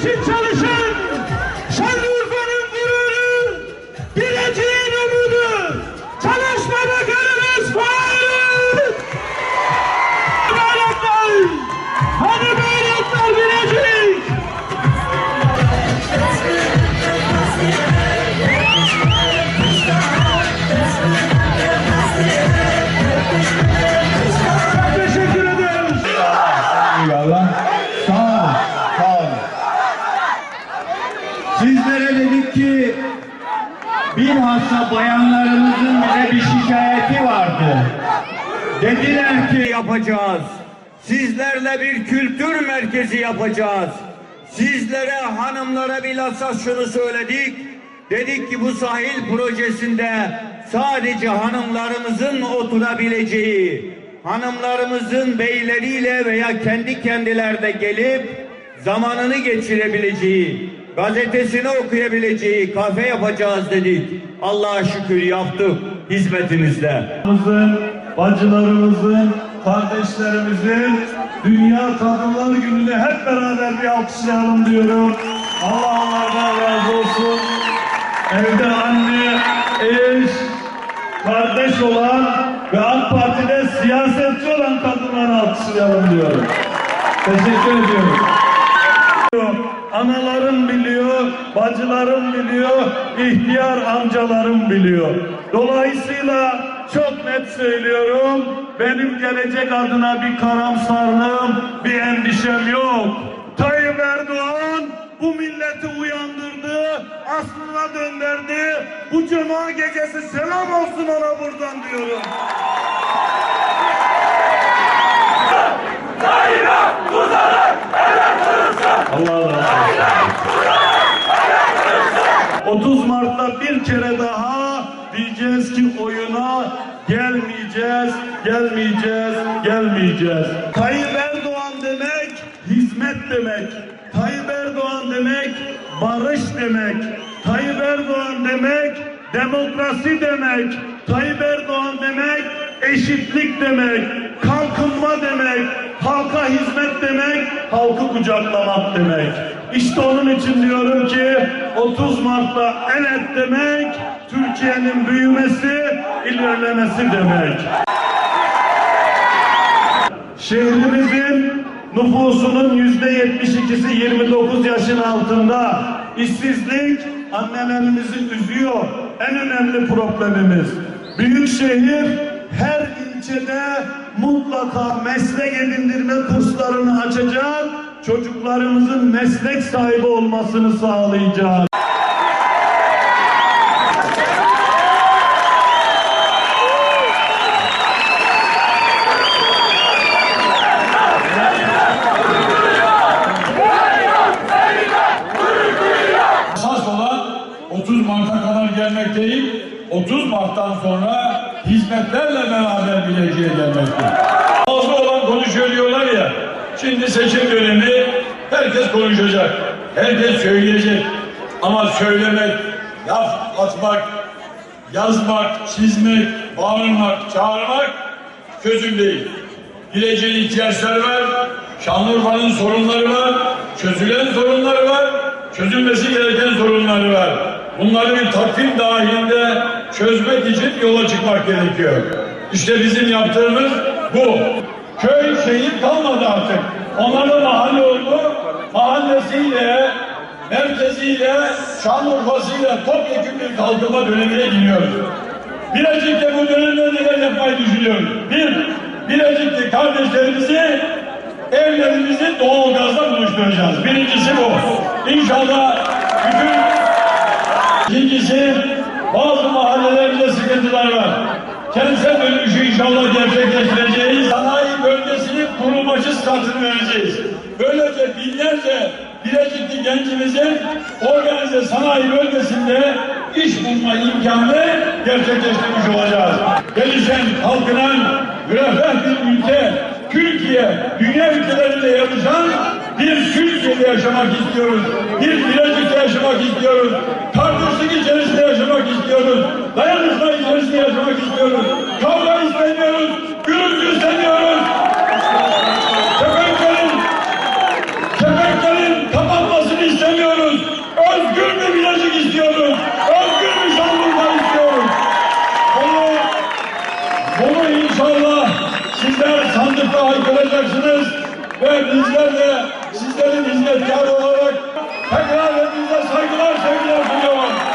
Krzyża! Bilhassa bayanlarımızın bize bir şikayeti vardı. Dediler ki yapacağız. Sizlerle bir kültür merkezi yapacağız. Sizlere hanımlara bilhassa şunu söyledik. Dedik ki bu sahil projesinde sadece hanımlarımızın oturabileceği, hanımlarımızın beyleriyle veya kendi kendilerde gelip zamanını geçirebileceği, gazetesini okuyabileceği kafe yapacağız dedik. Allah'a şükür yaptık hizmetinizde. Bacılarımızın, kardeşlerimizin Dünya Kadınlar Günü'nü hep beraber bir alkışlayalım diyorum. Allah onlardan razı olsun. Evde anne, eş, kardeş olan ve AK Parti'de siyasetçi olan kadınları alkışlayalım diyorum. Teşekkür ediyorum. Analarım biliyor, bacılarım biliyor, ihtiyar amcalarım biliyor. Dolayısıyla çok net söylüyorum, benim gelecek adına bir karamsarlığım, bir endişem yok. Tayyip Erdoğan bu milleti uyandırdı, aslına döndürdü. Bu cuma gecesi selam olsun ona buradan diyorum. Allah olsun. 30 Mart'ta bir kere daha diyeceğiz ki oyuna gelmeyeceğiz, gelmeyeceğiz, gelmeyeceğiz. Tayyip Erdoğan demek hizmet demek. Tayyip Erdoğan demek barış demek. Tayyip Erdoğan demek demokrasi demek. Tayyip Erdoğan demek eşitlik demek. Kalkınma demek. Halka hizmet demek. Halkı kucaklamak demek. İşte onun için diyorum ki 30 Mart'ta evet demek Türkiye'nin büyümesi, ilerlemesi demek. Şehrimizin nüfusunun yüzde 72'si 29 yaşın altında. İşsizlik annelerimizi üzüyor. En önemli problemimiz. Büyük şehir her ilçede mutlaka meslek edindirme kurslarını açacak. Çocuklarımızın meslek sahibi olmasını sağlayacak. Esas olan 30 Mart'a kadar gelmek değil, 30 Mart'tan sonra hizmetlerle beraber Bilecik'e gelmektir. Fazla olan konuşuyor diyorlar ya, şimdi seçim dönemi herkes konuşacak, herkes söyleyecek. Ama söylemek, laf atmak, yazmak, çizmek, bağırmak, çağırmak çözüm değil. Geleceğin ihtiyaçları var, Şanlıurfa'nın sorunları var, çözülen sorunları var, çözülmesi gereken sorunları var. Bunları bir takvim dahilinde çözmek için yola çıkmak gerekiyor. İşte bizim yaptığımız bu. Köy şehir kalmadı artık. Onlar da mahalle oldu. Mahallesiyle, merkeziyle, Şanlıurfa'sıyla topyekun bir kalkınma dönemine giriyoruz. Bilecik'te bu dönemde neler yapmayı düşünüyoruz? Bir, Bilecik'te kardeşlerimizi evlerimizi doğalgazla buluşturacağız. Birincisi bu. İnşallah bütün İkincisi bazı mahallelerimizde sıkıntılar var. Kentsel dönüşü inşallah gerçekleştireceğiz. Sanayi bölgesinin kurulmacı statını vereceğiz. Böylece binlerce Bilecikli gencimizin organize sanayi bölgesinde iş bulma imkanını gerçekleştirmiş olacağız. Gelişen halkının müreffeh bir ülke, Türkiye, dünya ülkelerinde yarışan bir Türkiye'de yaşamak istiyoruz. Bir Bilecik'te yaşamak istiyoruz. Kardeşlik içerisinde yaşamak istiyoruz. Dayanışma içerisinde yaşamak istiyoruz. Kavga istemiyoruz. Gürültü istemiyoruz. Köpeklerin, köpeklerin kapanmasını istemiyoruz. Özgür bir Bilecik istiyoruz. Özgür bir Şanlıurfa istiyoruz. Bunu bunu inşallah sizler sandıkta haykıracaksınız ve bizler de sizlerin hizmetkarı Tekrar hepinize saygılar, sevgiler sunuyorum.